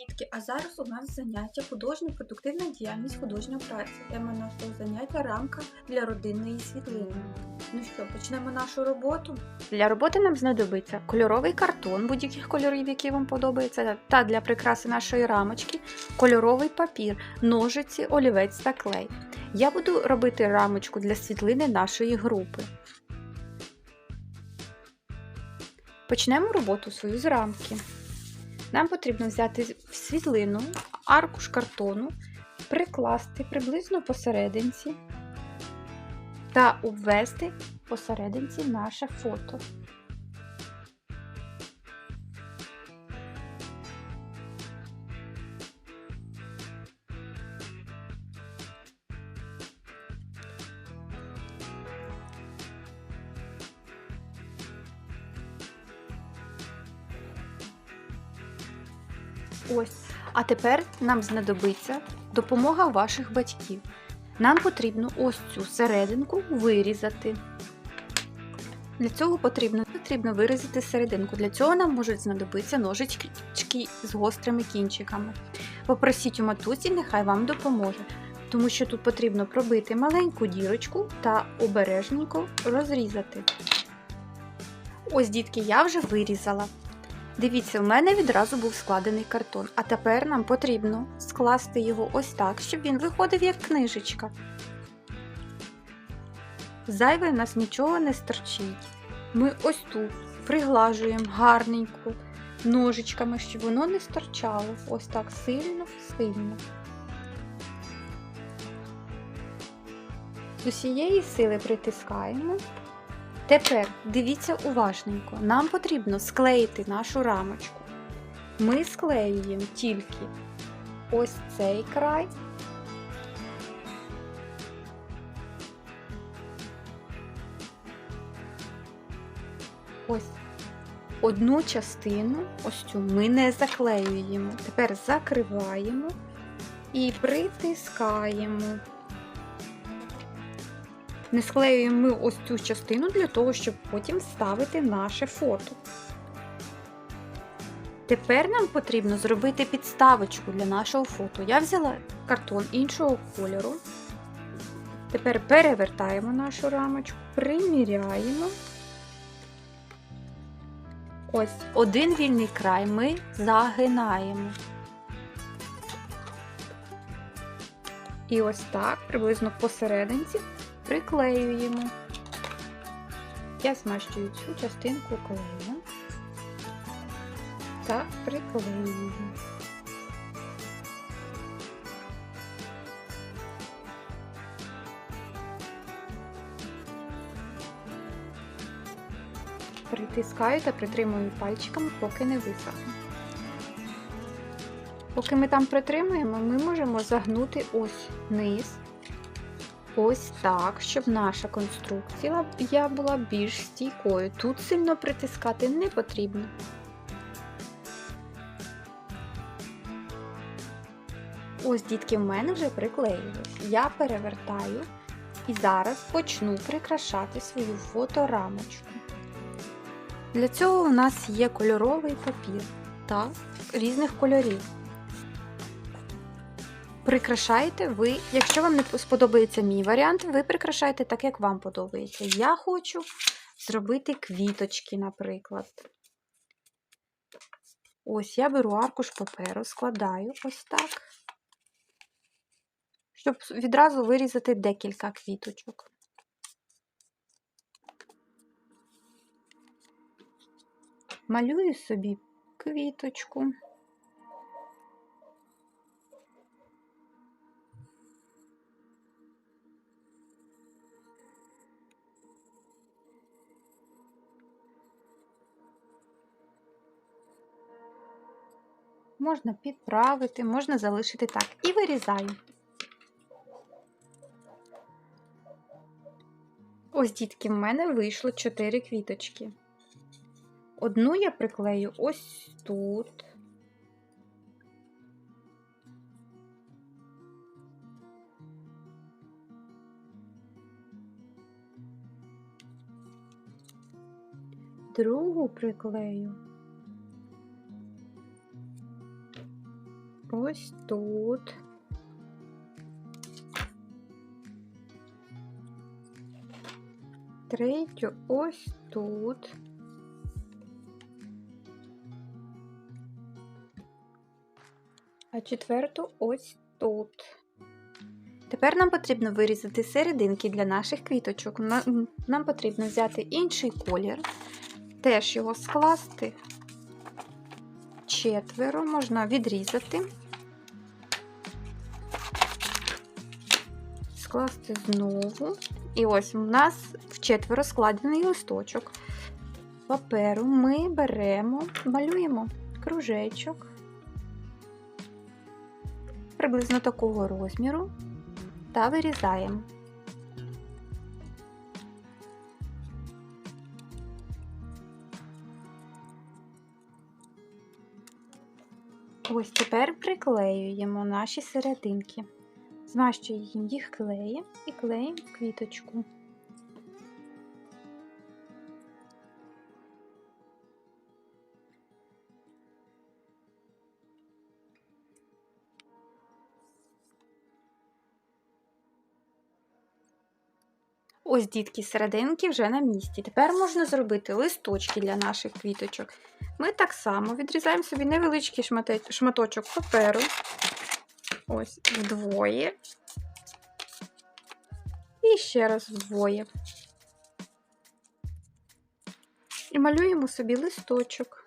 Дітки, а зараз у нас заняття художня продуктивна діяльність художня праця. Тема нашого заняття рамка для родинної світлини. Ну що, почнемо нашу роботу? Для роботи нам знадобиться кольоровий картон будь-яких кольорів, які вам подобаються, та для прикраси нашої рамочки кольоровий папір, ножиці, олівець та клей. Я буду робити рамочку для світлини нашої групи. Почнемо роботу свою з рамки. Нам потрібно взяти світлину, аркуш картону, прикласти приблизно посерединці та обвести посерединці наше фото. А тепер нам знадобиться допомога ваших батьків. Нам потрібно ось цю серединку вирізати. Для цього потрібно, потрібно вирізати серединку. Для цього нам можуть знадобитися ножички з гострими кінчиками. Попросіть у матусі, нехай вам допоможе, тому що тут потрібно пробити маленьку дірочку та обережненько розрізати. Ось, дітки, я вже вирізала. Дивіться, в мене відразу був складений картон, а тепер нам потрібно скласти його ось так, щоб він виходив як книжечка. Зайве в нас нічого не стерчить. Ми ось тут приглажуємо гарненько ножичками, щоб воно не стирчало. Ось так сильно-сильно. З усієї сили притискаємо. Тепер дивіться уважненько, нам потрібно склеїти нашу рамочку. Ми склеюємо тільки ось цей край. Ось одну частину, ось цю ми не заклеюємо. Тепер закриваємо і притискаємо. Не склеюємо ми ось цю частину для того, щоб потім вставити наше фото. Тепер нам потрібно зробити підставочку для нашого фото. Я взяла картон іншого кольору. Тепер перевертаємо нашу рамочку, приміряємо. Ось один вільний край ми загинаємо. І ось так, приблизно посерединці, приклеюємо. Я змащую цю частинку клеєм та приклеюю. Притискаю та притримую пальчиками, поки не висохне. Поки ми там притримуємо, ми можемо загнути ось низ, ось так, щоб наша конструкція була більш стійкою. Тут сильно притискати не потрібно. Ось, дітки, в мене вже приклеїлось. Я перевертаю і зараз почну прикрашати свою фоторамочку. Для цього у нас є кольоровий папір та різних кольорів. Прикрашаєте ви, якщо вам не сподобається мій варіант, ви прикрашаєте так, як вам подобається. Я хочу зробити квіточки, наприклад. Ось я беру аркуш паперу, складаю ось так, щоб відразу вирізати декілька квіточок. Малюю собі квіточку. Можна підправити, можна залишити так. І вирізаю. Ось, дітки, в мене вийшло 4 квіточки. Одну я приклею ось тут. Другу приклею ось тут. Третю ось тут. А четверту ось тут. Тепер нам потрібно вирізати серединки для наших квіточок. Нам потрібно взяти інший колір, теж його скласти четверо, можна відрізати, скласти знову. І ось у нас в четверо складений листочок паперу. Ми беремо, малюємо кружечок приблизно такого розміру та вирізаємо. Ось тепер приклеюємо наші серединки. Змащуємо їх клеєм і клеїмо в квіточку. Ось дітки серединки вже на місці. Тепер можна зробити листочки для наших квіточок. Ми так само відрізаємо собі невеличкий шматочок паперу. Ось вдвоє. І ще раз вдвоє. І малюємо собі листочок.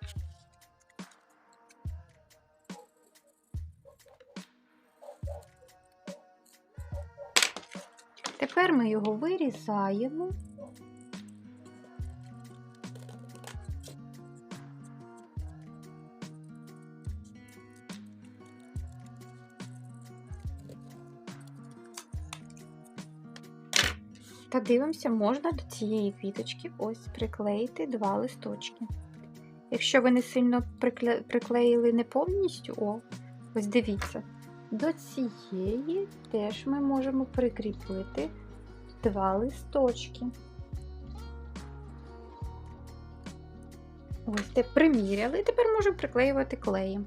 Тепер ми його вирізаємо. Та дивимося, можна до цієї квіточки ось приклеїти два листочки. Якщо ви не сильно прикле- приклеїли не повністю, о, ось дивіться, до цієї теж ми можемо прикріпити два листочки. Ось те приміряли, і тепер можемо приклеювати клеєм.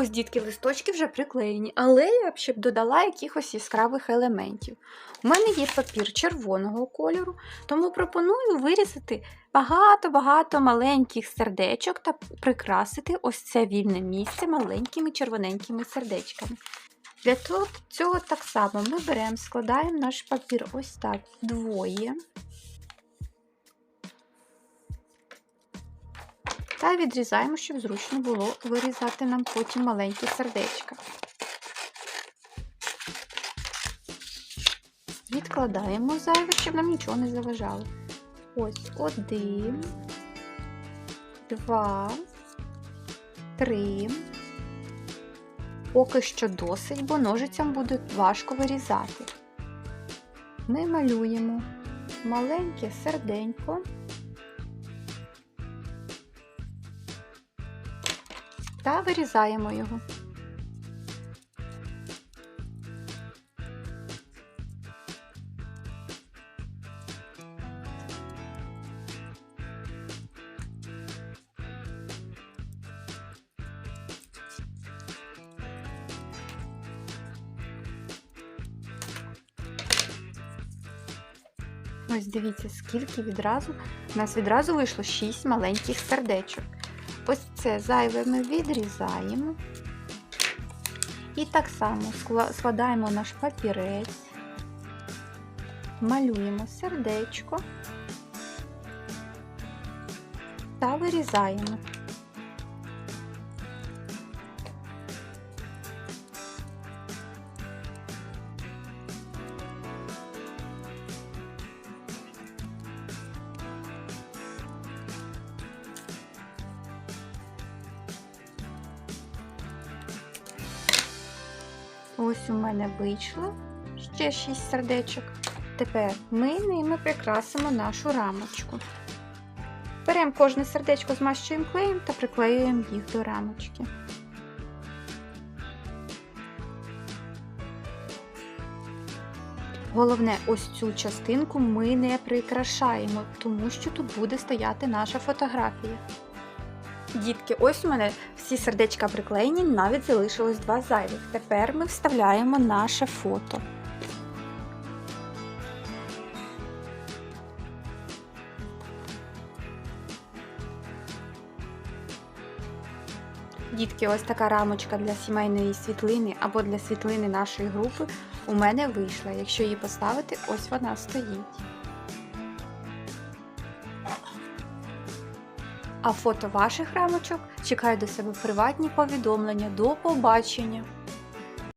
Ось дітки листочки вже приклеєні, але я б ще б додала якихось яскравих елементів. У мене є папір червоного кольору, тому пропоную вирізати багато-багато маленьких сердечок та прикрасити ось це вільне місце маленькими червоненькими сердечками. Для цього так само ми беремо, складаємо наш папір ось так вдвоє. Та відрізаємо, щоб зручно було вирізати нам потім маленькі сердечка. Відкладаємо зайве, щоб нам нічого не заважало. Ось один, два, три. Поки що досить, бо ножицям буде важко вирізати. Ми малюємо маленьке серденько. Та вирізаємо його. Ось дивіться, скільки відразу. У нас відразу вийшло 6 маленьких сердечок. Ось це зайве ми відрізаємо. І так само складаємо наш папірець, малюємо сердечко та вирізаємо. Ось у мене вийшло ще 6 сердечок. Тепер ми ними прикрасимо нашу рамочку. Беремо кожне сердечко, змащуємо клеєм та приклеюємо їх до рамочки. Головне, ось цю частинку ми не прикрашаємо, тому що тут буде стояти наша фотографія. Дітки, ось у мене всі сердечка приклеєні, навіть залишилось два зайвих. Тепер ми вставляємо наше фото. Дітки, ось така рамочка для сімейної світлини або для світлини нашої групи у мене вийшла. Якщо її поставити, ось вона стоїть. А фото ваших рамочок чекаю до себе приватні повідомлення. До побачення!